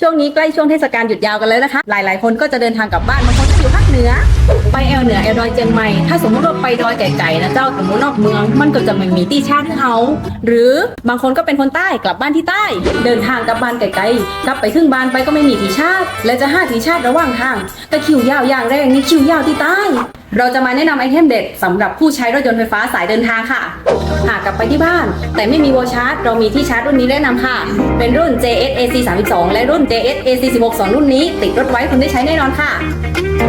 ช่วงนี้ใกล้ช่วงเทศกาลหยุดยาวกันแล้วนะคะ หลาย ๆ คนก็จะเดินทางกลับบ้านบางคนก็อยู่ภาคเหนือ ไปแอลเหนือแอลดอยเจียงใหม่ ถ้าสมมติว่าไปดอยไก่ๆนะเจ้าสมมตินอกเมืองมันก็จะไม่มีตีชาติเขาหรือบางคนก็เป็นคนใต้กลับบ้านที่ใต้ เดินทางกลับบ้านไกลๆกลับไปครึ่งบ้านไปก็ไม่มีที่ชาติ และจะห้าที่ชาติระหว่างทางแต่คิวยาวอย่างแรงนี่คิวยาวที่ใต้ เราจะมาแนะนำไอเทมเด็ดสำหรับผู้ใช้รถยนต์ไฟฟ้าสายเดินทางค่ะ หากกลับไปที่บ้าน แต่ไม่มีโวลชาร์จ เรามีที่ชาร์จรุ่นนี้แนะนำค่ะ เป็นรุ่น JS AC 32และรุ่น JS AC 16 2 รุ่นนี้ ติดรถไว้คุณได้ใช้แน่นอนค่ะ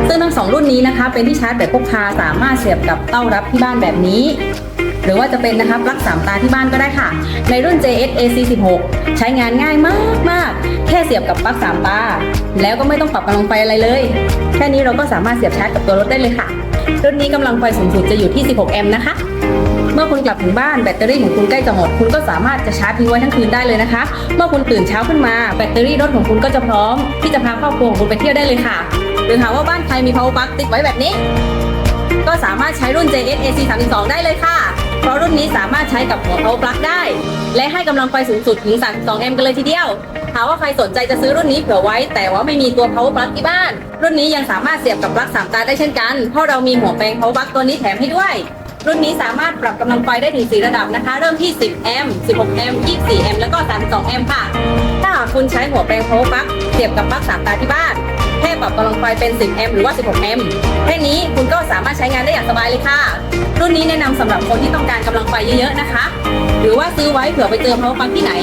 ซึ่งทั้งสองรุ่นนี้นะคะ เป็นที่ชาร์จแบบพกพาสามารถเสียบกับเต้ารับที่บ้านแบบนี้หรือว่าจะเป็นนะคะปลั๊กสามตาที่บ้านก็ได้ค่ะ ในรุ่น JS AC 16 ใช้งานง่ายมากมากแค่เสียบกับปลั๊กสามตา แล้วก็ไม่ต้องปรับกำลังไฟอะไรเลย แค่นี้เราก็สามารถเสียบชาร์จกับตัวรถได้เลยค่ะ รุ่นนี้กำลังไฟสูงสุดจะอยู่ที่ 16 แอมป์นะคะ เมื่อคุณกลับถึงบ้านแบตเตอรี่ของคุณใกล้จะหมด คุณก็สามารถจะชาร์จทิ้งไว้ทั้งคืนได้เลยนะคะ เมื่อคุณตื่นเช้าขึ้นมาแบตเตอรี่รถของคุณก็จะพร้อม ที่จะพาครอบครัวของคุณไปเที่ยวได้เลยค่ะ หรือหากว่าบ้านใครมี power bank ติดไว้แบบนี้ ก็สามารถใช้รุ่น JS AC 32ได้เลยค่ะ เพราะรุ่นนี้สามารถใช้กับหัว power plug ได้ และให้กำลังไฟสูงสุดถึง 32 แอมป์กันเลยทีเดียว หากว่าใครสนใจจะซื้อรุ่นนี้เผื่อไว้ แต่ว่าไม่มีตัว power plug ที่บ้าน รุ่นนี้ยังสามารถเสียบกับปลั๊กสามตาได้เช่นกัน เพราะเรามีหัวแปลง power plug ตัวนี้แถมให้ด้วย รุ่นนี้สามารถปรับกำลังไฟได้ถึง 4 ระดับนะคะ เริ่มที่ 10 แอมป์ 16 แอมป์ 24 แอมป์ แล้วก็ 32 แอมป์ค่ะ ถ้าหากคุณใช้หัวแปลง power plug เสียบกับปลั๊กสามตาที่บ้าน ปรับกำลังไฟเป็น10แอมป์หรือว่า 16แอมป์แค่นี้คุณก็สามารถใช้งานได้อย่างสบายเลยค่ะ รุ่นนี้แนะนำสำหรับคนที่ต้องการกำลังไฟเยอะๆนะคะ หรือว่าซื้อไว้เผื่อไปเจอ power plug ที่ไหน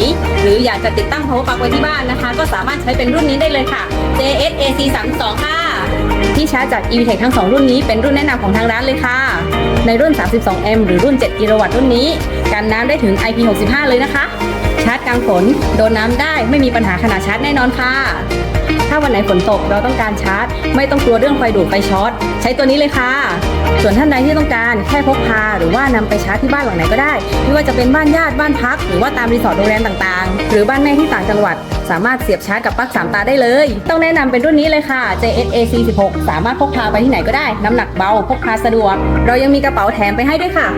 หรืออยากจะติดตั้ง power plug ไว้ที่บ้านนะคะ ก็สามารถใช้เป็นรุ่นนี้ได้เลยค่ะ JS AC 32ค่ะ ที่ชาร์จจาก EVTech ทั้ง 2 รุ่นนี้เป็นรุ่นแนะนำของทางร้านเลยค่ะ ในรุ่น 32M หรือรุ่น 7 กิโลวัตต์รุ่นนี้ กันน้ำได้ถึง IP65 เลยนะคะ ชาร์จกลางฝนโดนน้ำได้ไม่มีปัญหาขณะชาร์จแน่นอนค่ะ วันไหนฝนตกเราต้องการชาร์จ ไม่ต้องกลัวเรื่องไฟดูดไฟช็อต ใช้ตัวนี้เลยค่ะ ส่วนท่านใดที่ต้องการแค่พกพา หรือว่านำไปชาร์จที่บ้านหลังไหนก็ได้ ไม่ว่าจะเป็นบ้านญาติบ้านพัก หรือว่าตามรีสอร์ทโรงแรมต่างๆ หรือบ้านแม่ที่ต่างจังหวัด สามารถเสียบชาร์จกับปลั๊กสามตาได้เลย ต้องแนะนำเป็นรุ่นนี้เลยค่ะ JSAC 16สามารถพกพาไปที่ไหนก็ได้ น้ำหนักเบาพกพาสะดวก เรายังมีกระเป๋าแถมไปให้ด้วยค่ะ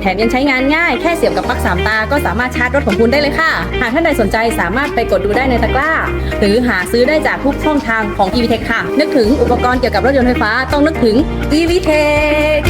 แถมยังใช้งานง่ายแค่เสียบกับปลั๊กสามตา ก็สามารถชาร์จรถของคุณได้เลยค่ะ หากท่านใดสนใจสามารถไปกดดูได้ในตะกร้า หรือหาซื้อได้จากทุกช่องทางของ EVTech ค่ะ นึกถึงอุปกรณ์เกี่ยวกับรถยนต์ไฟฟ้าต้องนึกถึง EVTech